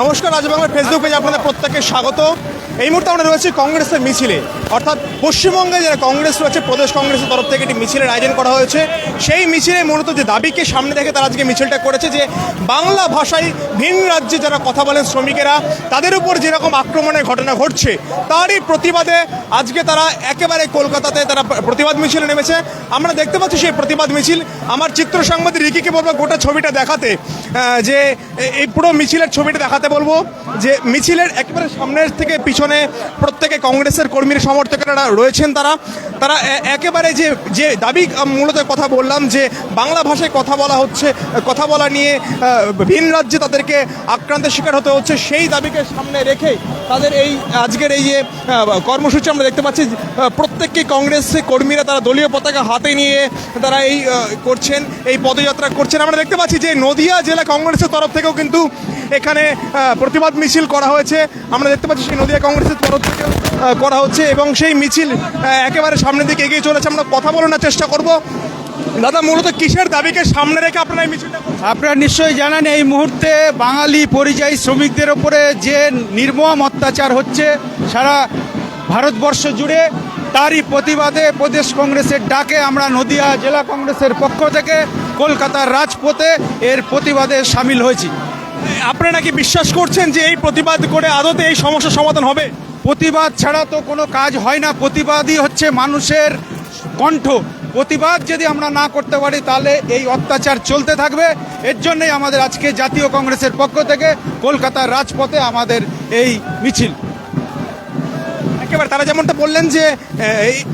নমস্কার রাজবাংলার বাংলার ফেসবুক পেজে আপনাদের প্রত্যেককে স্বাগত। এই মুহূর্তে আমরা রয়েছি কংগ্রেসের মিছিলে। অর্থাৎ পশ্চিমবঙ্গে যারা কংগ্রেস রয়েছে, প্রদেশ কংগ্রেসের তরফ থেকে একটি মিছিলের আয়োজন করা হয়েছে। সেই মিছিলে মূলত যে দাবিকে সামনে রেখে তারা আজকে মিছিলটা করেছে যে বাংলা ভাষায় ভিন রাজ্যে যারা কথা বলেন শ্রমিকেরা, তাদের উপর যেরকম আক্রমণের ঘটনা ঘটছে, তারই প্রতিবাদে আজকে তারা একেবারে কলকাতাতে তারা প্রতিবাদ মিছিলে নেমেছে। আমরা দেখতে পাচ্ছি সেই প্রতিবাদ মিছিল। আমার চিত্র সাংবাদিক রিকিকে বলব গোটা ছবিটা দেখাতে যে এই পুরো মিছিলের ছবিটা দেখাতে বলব যে মিছিলের একেবারে সামনের থেকে পিছনে প্রত্যেকে কংগ্রেসের কর্মীর সমর্থকেরা রয়েছেন তারা। তারা একেবারে যে যে দাবি মূলত কথা বললাম যে বাংলা ভাষায় কথা বলা হচ্ছে, কথা বলা নিয়ে ভিন রাজ্যে তাদেরকে আক্রান্তের শিকার হতে হচ্ছে, সেই দাবিকে সামনে রেখে তাদের এই আজকের এই যে কর্মসূচি আমরা দেখতে পাচ্ছি প্রত্যেককে কংগ্রেস কর্মীরা তারা দলীয় পতাকা হাতে নিয়ে তারা এই করছেন, এই পদযাত্রা করছেন। আমরা দেখতে পাচ্ছি যে নদিয়া জেলা কংগ্রেসের তরফ থেকেও কিন্তু এখানে প্রতিবাদ মিছিল করা হয়েছে। আমরা দেখতে পাচ্ছি সেই নদিয়া কংগ্রেসের তরফ থেকেও করা হচ্ছে এবং সেই মিছিল একেবারে সামনের দিকে এগিয়ে চলেছে। আমরা কথা বলানোর চেষ্টা করব। দাদা মূলত কিসের দাবিকে সামনে রেখে আপনারা এই মিছিলটা আপনারা নিশ্চয়ই জানেন এই মুহূর্তে বাঙালি পরিযায়ী শ্রমিকদের ওপরে যে নির্মম অত্যাচার হচ্ছে সারা ভারতবর্ষ জুড়ে তারই প্রতিবাদে প্রদেশ কংগ্রেসের ডাকে আমরা নদিয়া জেলা কংগ্রেসের পক্ষ থেকে কলকাতার রাজপথে এর প্রতিবাদে সামিল হয়েছি। আপনারা কি বিশ্বাস করছেন যে এই প্রতিবাদ করে আদতে এই সমস্যার সমাধান হবে? প্রতিবাদ ছাড়া তো কোনো কাজ হয় না, প্রতিবাদই হচ্ছে মানুষের কণ্ঠ। প্রতিবাদ যদি আমরা না করতে পারি, তাহলে এই অত্যাচার চলতে থাকবে। এর জন্যই আমাদের আজকে জাতীয় কংগ্রেসের পক্ষ থেকে কলকাতার রাজপথে আমাদের এই মিছিল। একেবারে তারা যেমনটা বললেন যে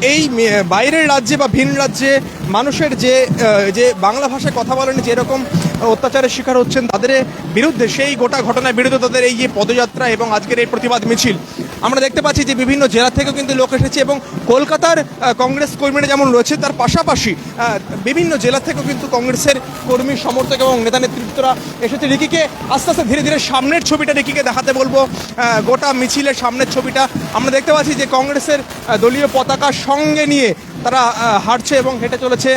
এই- বাইরের রাজ্যে বা ভিন রাজ্যে মানুষের যে যে বাংলা ভাষায় কথা বলেন যেরকম অত্যাচারের শিকার হচ্ছেন তাদের বিরুদ্ধে, সেই গোটা ঘটনার বিরুদ্ধে তাদের এই যে পদযাত্রা এবং আজকের এই প্রতিবাদ মিছিল আমরা দেখতে পাচ্ছি যে বিভিন্ন জেলা থেকেও কিন্তু লোক এসেছে এবং কলকাতার কংগ্রেস কর্মীরা যেমন রয়েছে, তার পাশাপাশি বিভিন্ন জেলা থেকেও কিন্তু কংগ্রেসের কর্মী, সমর্থক এবং নেতা নেতৃত্বরা এসেছে। রিকিকে আস্তে আস্তে ধীরে ধীরে সামনের ছবিটা রিকিকে দেখাতে বলব। গোটা মিছিলের সামনের ছবিটা আমরা দেখতে পাচ্ছি যে কংগ্রেসের দলীয় পতাকা সঙ্গে নিয়ে তারা হাঁটছে এবং হেঁটে চলেছে।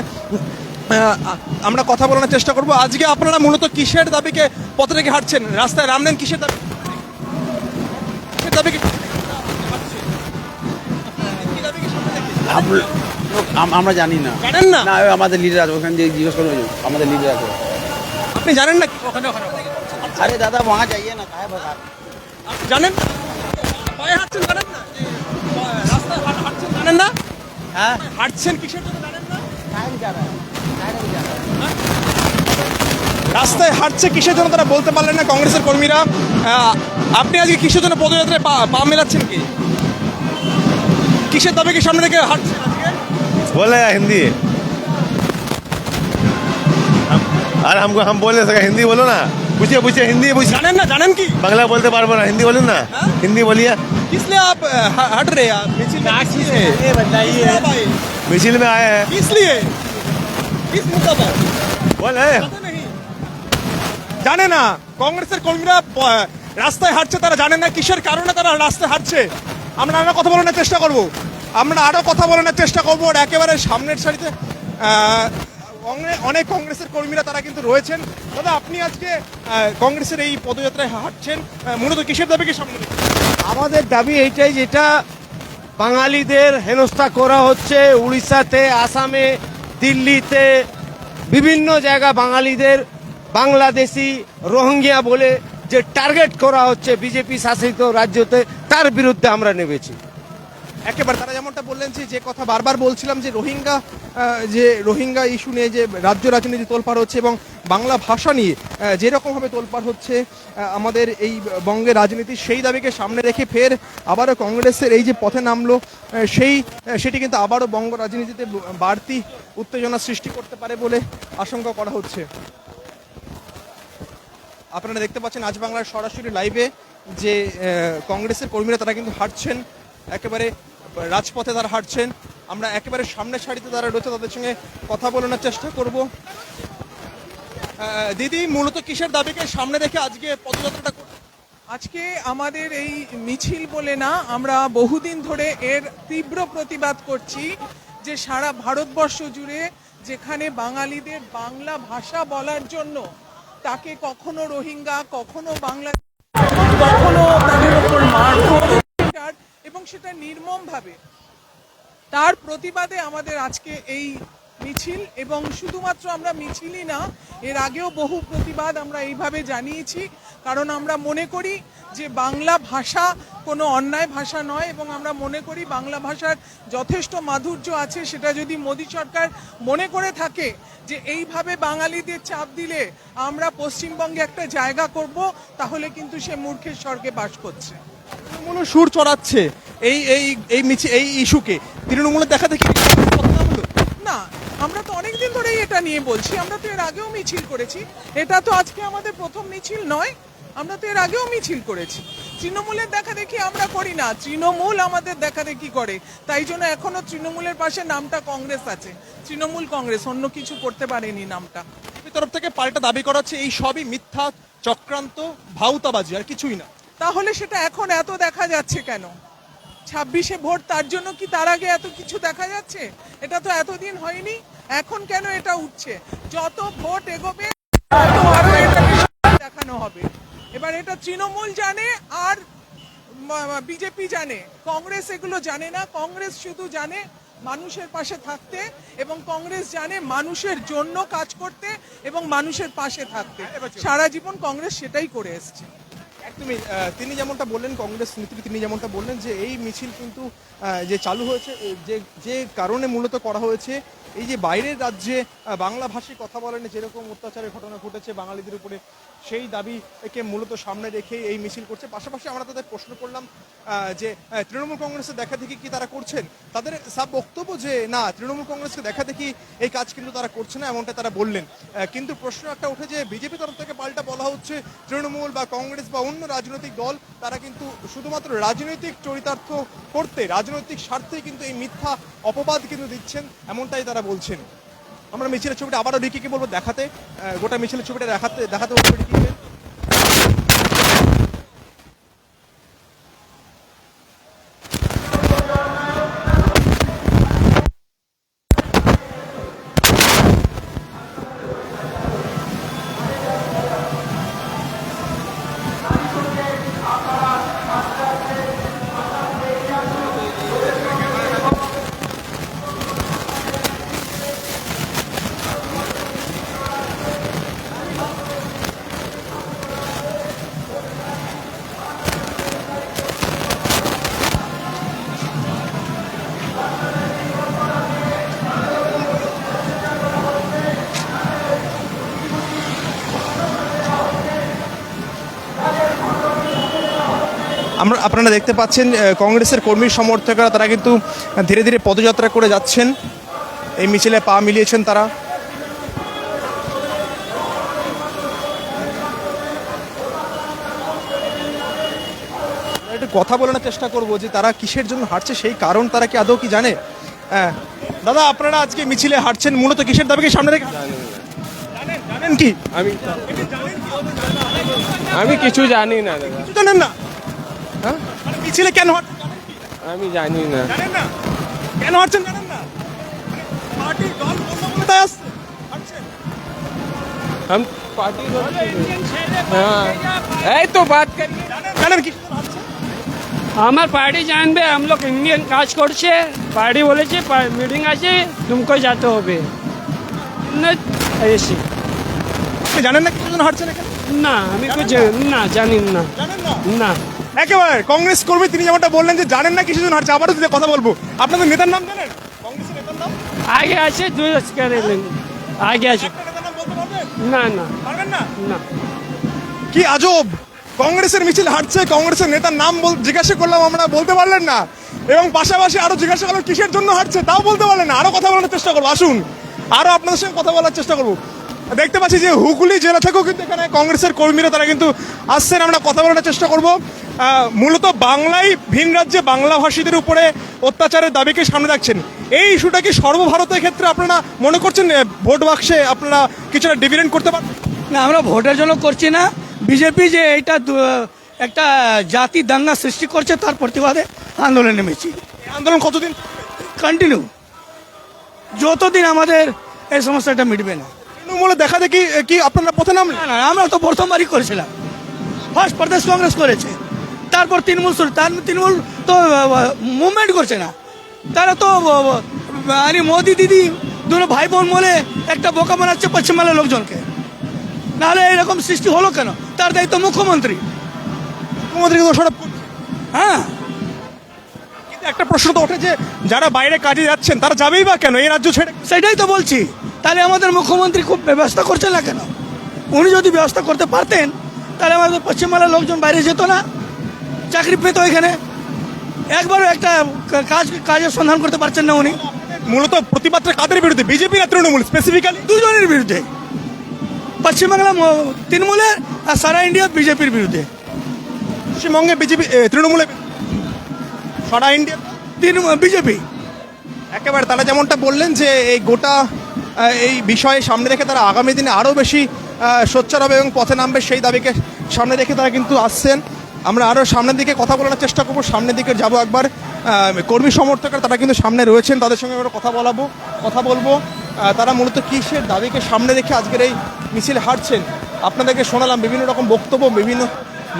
আমরা কথা বলানোর চেষ্টা করব। আজকে আপনারা মূলত কিসের দাবিকে পথ রেখে হাঁটছেন? রাস্তায় নামলেন, কিসের দাবি? দাবিকে আমরা জানি না। জানেন না? না আমাদের লিডার আছে ওখানে জিজ্ঞেস করবে আমাদের লিডার আছে। আপনি জানেন না? ওখানে আরে দাদা মহা যাইয়ে না কাহে জানেন? না? হাঁটছেন জানেন না? হ্যাঁ? হাঁটছেন কিসের না? হ্যাঁ? রাস্তায় হাঁটছে কিসের জন্য তারা বলতে পারলেন না কংগ্রেসের কর্মীরা? আপনি আজকে কিসের জন্য পদযাত্রায় পা মেলাচ্ছেন কি? কিসের দাবিকে সামনে রেখে হাঁটছে বলে হিন্দি। আর আমি আমি বলে सके हिंदी बोलो ना বুঝিয়ে पूछिए हिंदी पूछिए জানেন না জানেন কি? বাংলা বলতে পারব না হিন্দি বলেন না। হ্যাঁ? হিন্দি বলিয়া। কিসলে আপ हट রে आप मिचिल में ये बताइए এ में आए हैं किस लिए किस मुद्दा पर बोले জানে না কংগ্রেসের কর্মীরা রাস্তায় হাঁটছে তারা জানে না কিসের কারণে তারা রাস্তায় হাঁটছে। আমরা নানা কথা বলার চেষ্টা করব। আমরা আরও কথা বলানোর চেষ্টা করব। আর একেবারে সামনের সারিতে অনেক কংগ্রেসের কর্মীরা তারা কিন্তু রয়েছেন। দাদা আপনি আজকে কংগ্রেসের এই পদযাত্রায় হাঁটছেন মূলত কিসের দাবিকে সামনে আমাদের দাবি এইটাই যেটা বাঙালিদের হেনস্থা করা হচ্ছে উড়িষ্যাতে, আসামে, দিল্লিতে, বিভিন্ন জায়গা বাঙালিদের বাংলাদেশি রোহিঙ্গিয়া বলে যে টার্গেট করা হচ্ছে বিজেপি শাসিত রাজ্যতে, তার বিরুদ্ধে আমরা নেমেছি। একেবারে তারা যেমনটা বললেন যে যে কথা বারবার বলছিলাম যে রোহিঙ্গা যে রোহিঙ্গা ইস্যু নিয়ে যে রাজ্য রাজনীতি তোলপাড় হচ্ছে এবং বাংলা ভাষা নিয়ে যেরকমভাবে তোলপাড় হচ্ছে আমাদের এই বঙ্গের রাজনীতি সেই দাবিকে সামনে রেখে ফের আবারও কংগ্রেসের এই যে পথে নামলো সেই সেটি কিন্তু আবারও বঙ্গ রাজনীতিতে বাড়তি উত্তেজনা সৃষ্টি করতে পারে বলে আশঙ্কা করা হচ্ছে। আপনারা দেখতে পাচ্ছেন আজ বাংলার সরাসরি লাইভে যে কংগ্রেসের কর্মীরা তারা কিন্তু হাঁটছেন, একেবারে রাজপথে তারা হাঁটছেন। আমরা একেবারে সামনের সারিতে তারা রয়েছে, তাদের সঙ্গে কথা বলানোর চেষ্টা করব। দিদি, মূলত কিসের দাবিকে সামনে রেখে আজকে পদযাত্রাটা আজকে আমাদের এই মিছিল বলে না, আমরা বহুদিন ধরে এর তীব্র প্রতিবাদ করছি যে সারা ভারতবর্ষ জুড়ে যেখানে বাঙালিদের বাংলা ভাষা বলার জন্য তাকে কখনো রোহিঙ্গা, কখনো বাংলা কখনো তাদের ওপর মারধর এবং সেটা নির্মমভাবে। তার প্রতিবাদে আমাদের আজকে এই মিছিল এবং শুধুমাত্র আমরা মিছিলই না, এর আগেও বহু প্রতিবাদ আমরা এইভাবে জানিয়েছি। কারণ আমরা মনে করি যে বাংলা ভাষা কোনো অন্যায় ভাষা নয় এবং আমরা মনে করি বাংলা ভাষার যথেষ্ট মাধুর্য আছে। সেটা যদি মোদী সরকার মনে করে থাকে যে এইভাবে বাঙালিদের চাপ দিলে আমরা পশ্চিমবঙ্গে একটা জায়গা করব, তাহলে কিন্তু সে মূর্খের স্বর্গে বাস করছে। তৃণমূল সুর চড়াচ্ছে এই এই এই মিছিল এই ইস্যুকে। তৃণমূলের দেখা দেখি না, আমরা তো অনেকদিন ধরেই এটা নিয়ে বলছি, আমরা তো এর আগেও মিছিল করেছি। এটা তো আজকে আমাদের প্রথম মিছিল নয়, আমরা তো এর আগেও মিছিল করেছি। তৃণমূলের দেখা দেখি আমরা করি না, তৃণমূল আমাদের দেখা দেখি করে। তাই জন্য এখনও তৃণমূলের পাশে নামটা কংগ্রেস আছে। তৃণমূল কংগ্রেস, অন্য কিছু করতে পারেনি নামটা। তরফ থেকে পাল্টা দাবি করা হচ্ছে, এই সবই মিথ্যা, চক্রান্ত ভাউতাবাজি আর কিছুই না। তাহলে সেটা এখন এত দেখা যাচ্ছে কেন? ছাব্বিশে ভোট তার জন্য কি তার আগে এত কিছু দেখা যাচ্ছে? এটা তো এতদিন হয়নি এখন কেন এটা উঠছে? যত ভোট এগোবে তত আরও এটাকে দেখানো হবে। এবার এটা তৃণমূল জানে আর বিজেপি জানে। কংগ্রেস এগুলো জানে না। কংগ্রেস শুধু জানে মানুষের পাশে থাকতে এবং কংগ্রেস জানে মানুষের জন্য কাজ করতে এবং মানুষের পাশে থাকতে। সারা জীবন কংগ্রেস সেটাই করে এসছে। একদমই তিনি যেমনটা বললেন, কংগ্রেস নেত্রী তিনি যেমনটা বললেন যে এই মিছিল কিন্তু যে চালু হয়েছে যে যে কারণে মূলত করা হয়েছে, এই যে বাইরের রাজ্যে বাংলা ভাষী কথা বলেন, যেরকম অত্যাচারের ঘটনা ঘটেছে, বাঙালিদের উপরে সেই দাবিকে মূলত সামনে রেখে এই মিছিল করছে। পাশাপাশি আমরা তাদের প্রশ্ন করলাম যে তৃণমূল কংগ্রেসের দেখা দেখি কি তারা করছেন? তাদের সাব বক্তব্য যে, না, তৃণমূল কংগ্রেসকে দেখা দেখি এই কাজ কিন্তু তারা করছে না এমনটা তারা বললেন। কিন্তু প্রশ্ন একটা উঠে যে, বিজেপি তরফ থেকে পাল্টা বলা হচ্ছে তৃণমূল বা কংগ্রেস বা অন্য রাজনৈতিক দল, তারা কিন্তু শুধুমাত্র রাজনৈতিক চরিতার্থ করতে, রাজনৈতিক স্বার্থে কিন্তু এই মিথ্যা অপবাদ কিন্তু দিচ্ছেন, এমনটাই তারা বলছেন। আমরা মিছিলের ছবিটা আবারও রিকিকে বলব দেখাতে গোটা মিছিলের ছবিটা দেখাতে দেখাতে বলব আমরা আপনারা দেখতে পাচ্ছেন কংগ্রেসের কর্মী সমর্থকরা তারা কিন্তু ধীরে ধীরে পদযাত্রা করে যাচ্ছেন। এই মিছিলে পা মিলিয়েছেন তারা। একটু কথা বলানোর চেষ্টা করব যে তারা কিসের জন্য হাঁটছে সেই কারণ তারা কি আদৌ কি জানে? হ্যাঁ। দাদা আপনারা আজকে মিছিলে হাঁটছেন মূলত কিসের দাবিকে সামনে রেখে জানেন কি? আমি আমি কিছু জানি না জানেন না? মিছিলে কেন হাঁটছেন আমি জানি না জানেন না কেন হাঁটছেন জানেন না পার্টির দল বললো বলে তাই আসছে হাঁটছেন हम पार्टी हाँ এই তো বাত করি জানেন জানেন কি জন্য হাঁটছেন আমার পার্টি জানবে हम लोग ইন্ডিয়ান কাজ করছে পার্টি বলেছে মিটিং আছে তুমকো যেতে হবে না এসি আপনি জানেন না কিছু জন্য হাঁটছেন এখানে না আমি কুছ না জানি না জানেন না না একেবারে কংগ্রেস কর্মী তিনি যেমনটা বললেন যে জানেন না কিছু জন হাঁটছে আবারও যদি কথা বলব। আপনাদের নেতার নাম জানেন? কংগ্রেসের নেতার নাম? আগে আছে দুই আগে আছে। না না। পারবেন না? না। কি আজব! কংগ্রেসের মিছিল হাঁটছে কংগ্রেসের নেতার নাম জিজ্ঞাসা করলাম আমরা বলতে পারলেন না। এবং পাশাপাশি আরও জিজ্ঞাসা করলাম কিসের জন্য হাঁটছে তাও বলতে পারলেন না। আরও কথা বলার চেষ্টা করব। আসুন আরও আপনাদের সঙ্গে কথা বলার চেষ্টা করব। দেখতে পাচ্ছি যে হুগলি জেলা থেকেও কিন্তু এখানে কংগ্রেসের কর্মীরা তারা কিন্তু আসছেন। আমরা কথা বলার চেষ্টা করব। মূলত বাংলায় ভিন রাজ্যে বাংলা ভাষীদের উপরে অত্যাচারের দাবিকে সামনে রাখছেন। এই ইস্যুটা কি সর্বভারতের ক্ষেত্রে আপনারা মনে করছেন ভোট বাক্সে আপনারা কিছুটা ডিভিডেন্ড করতে পারেন না আমরা ভোটের জন্য করছি না। বিজেপি যে এটা একটা জাতি দাঙ্গা সৃষ্টি করছে তার প্রতিবাদে আন্দোলনে নেমেছি। আন্দোলন কতদিন? কন্টিনিউ যতদিন আমাদের এই সমস্যাটা মিটবে না। তৃণমূলে দেখা দেখি কি আপনারা পথে নামলেন? না না আমরা তো প্রথমবারই করেছিলাম। ফার্স্ট প্রদেশ কংগ্রেস করেছে। তারপর তৃণমূল তার তৃণমূল তো মুভমেন্ট করছে না। তারা তো আরে মোদি দিদি দুটো ভাই বোন বলে একটা বোকা বানাচ্ছে পশ্চিমবাংলার লোকজনকে। নাহলে এরকম সৃষ্টি হলো কেন? তার দায়িত্ব মুখ্যমন্ত্রী। মুখ্যমন্ত্রী দোষারোপ হ্যাঁ। কিন্তু একটা প্রশ্ন তো ওঠে যে যারা বাইরে কাজে যাচ্ছেন তারা যাবেই বা কেন? এই রাজ্য ছেড়ে সেটাই তো বলছি। তাহলে আমাদের মুখ্যমন্ত্রী খুব ব্যবস্থা করছে না কেন? উনি যদি ব্যবস্থা করতে পারতেন তাহলে আমাদের পশ্চিমবাংলার লোকজন বাইরে যেত না। চাকরি পেতো এখানে। একবারও একটা কাজ কাজের সন্ধান করতে পারছেন না উনি। মূলত প্রতিবাদটা কাদের বিরুদ্ধে? বিজেপি না তৃণমূল স্পেসিফিক্যালি দুজনের বিরুদ্ধে। পশ্চিমবাংলা তৃণমূলের আর সারা ইন্ডিয়া বিজেপির বিরুদ্ধে। পশ্চিমবঙ্গে বিজেপি তৃণমূলে সারা ইন্ডিয়া? তৃণমূল বিজেপি। একেবারে তারা যেমনটা বললেন যে এই গোটা এই বিষয়ে সামনে রেখে তারা আগামী দিনে আরও বেশি সোচ্চার হবে এবং পথে নামবে সেই দাবিকে সামনে রেখে তারা কিন্তু আসছেন। আমরা আরও সামনের দিকে কথা বলার চেষ্টা করব। সামনের দিকে যাব একবার। কর্মী সমর্থকরা তারা কিন্তু সামনে রয়েছেন। তাদের সঙ্গে আমরা কথা বলাবো, কথা বলব। তারা মূলত কিসের দাবিকে সামনে রেখে আজকের এই মিছিল হাঁটছেন? আপনাদেরকে শোনালাম বিভিন্ন রকম বক্তব্য, বিভিন্ন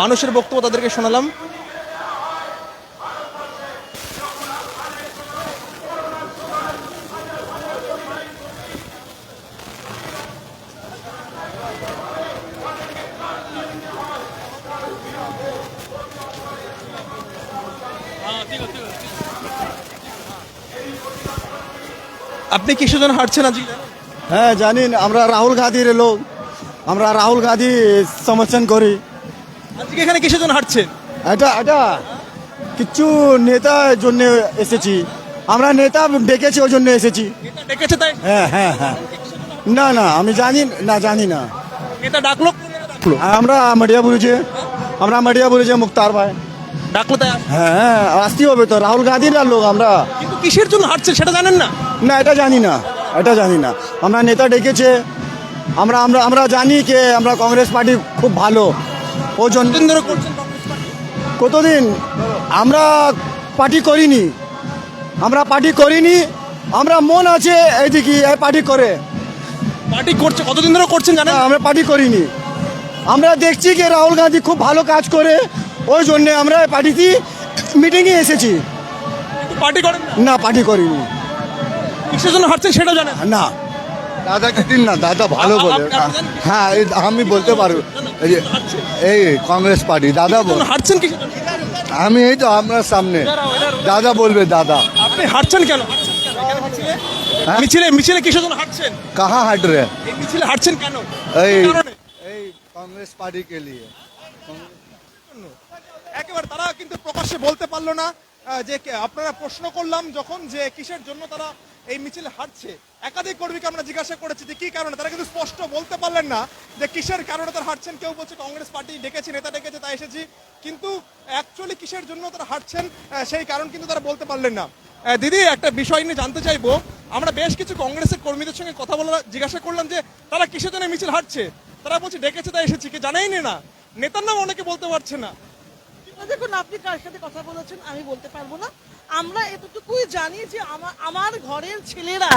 মানুষের বক্তব্য তাদেরকে শোনালাম। আপনি কিসের জন্য হাঁটছেন আজকে হ্যাঁ জানি না, আমরা রাহুল গান্ধীর লোক। আমরা রাহুল গান্ধী সমর্থন করি। আজকে এখানে কিসের জন্য হাঁটছেন? এটা এটা কিছু নেতার জন্য এসেছি। আমরা নেতা ডেকেছি ওই জন্য এসেছি। ডেকেছে তাই? হ্যাঁ হ্যাঁ হ্যাঁ। না না আমি জানি না জানি না। নেতা ডাকলো? আমরা মাটিয়া বলেছি আমরা মাটিয়া বলেছি মুক্তার ভাই। ডাকলো তাই? আসলো। হ্যাঁ আসতে হবে তো রাহুল গান্ধীর লোক আমরা। কিন্তু কিসের জন্য হাঁটছেন সেটা জানেন না? না এটা জানি না এটা জানি না। আমরা নেতা ডেকেছে আমরা আমরা আমরা জানি যে আমরা কংগ্রেস পার্টি খুব ভালো। ও জন্য কতদিন ধরে করছেন কতদিন? আমরা পার্টি করিনি। আমরা পার্টি করিনি আমরা মন আছে এইদিকে এই পার্টি করে। পার্টি করছে কতদিন ধরে করছেন জানেন? আমরা পার্টি করিনি। আমরা দেখছি যে রাহুল গান্ধী খুব ভালো কাজ করে ওই জন্যে আমরা পার্টিতে মিটিংয়ে এসেছি। পার্টি করেন না পার্টি করিনি। কিসের জন্য হাঁটছেন সেটাও জানেন। না দাদাকে দিন না দাদা ভালো বলে? হ্যাঁ আমি বলতে পারব। এই কংগ্রেস পার্টি দাদা বল হাঁটছেন জন্য? আমি এই তো আপনার সামনে। দাদা বলবে দাদা। আপনি হাঁটছেন কেন? হ্যাঁ? মিছিলে মিছিলে কিসের জন্য হাঁটছেন? কাহা হাট রে? মিছিলে হাঁটছেন কেন? এই এই কংগ্রেস পার্টি কে লিয়ে একেবারে তারা কিন্তু প্রকাশ্যে বলতে পারল না যে কে- আপনারা প্রশ্ন করলাম যখন যে কিসের জন্য তারা এই মিছিল হাঁটছে একাধিক কর্মীকে আমরা জিজ্ঞাসা করেছি যে কি কারণে, তারা কিন্তু স্পষ্ট বলতে পারলেন না যে কিসের কারণে তারা হাঁটছেন কেউ বলছে কংগ্রেস পার্টি ডেকেছে, নেতা ডেকেছে, তাই এসেছি। কিন্তু অ্যাকচুয়ালি কিসের জন্য তারা হাঁটছেন সেই কারণ কিন্তু তারা বলতে পারলেন না। দিদি, একটা বিষয় নিয়ে জানতে চাইব। আমরা বেশ কিছু কংগ্রেসের কর্মীদের সঙ্গে কথা বলা জিজ্ঞাসা করলাম যে তারা কিসের জন্য মিছিল হাঁটছে তারা বলছে ডেকেছে, তাই এসেছি। কি জানাই না? নেতার নাম অনেকে বলতে পারছে না। দেখুন, আপনি কার সাথে কথা বলেছেন আমি বলতে পারব না। আমরা এতটুকুই জানি যে আমার ঘরের ছেলেরা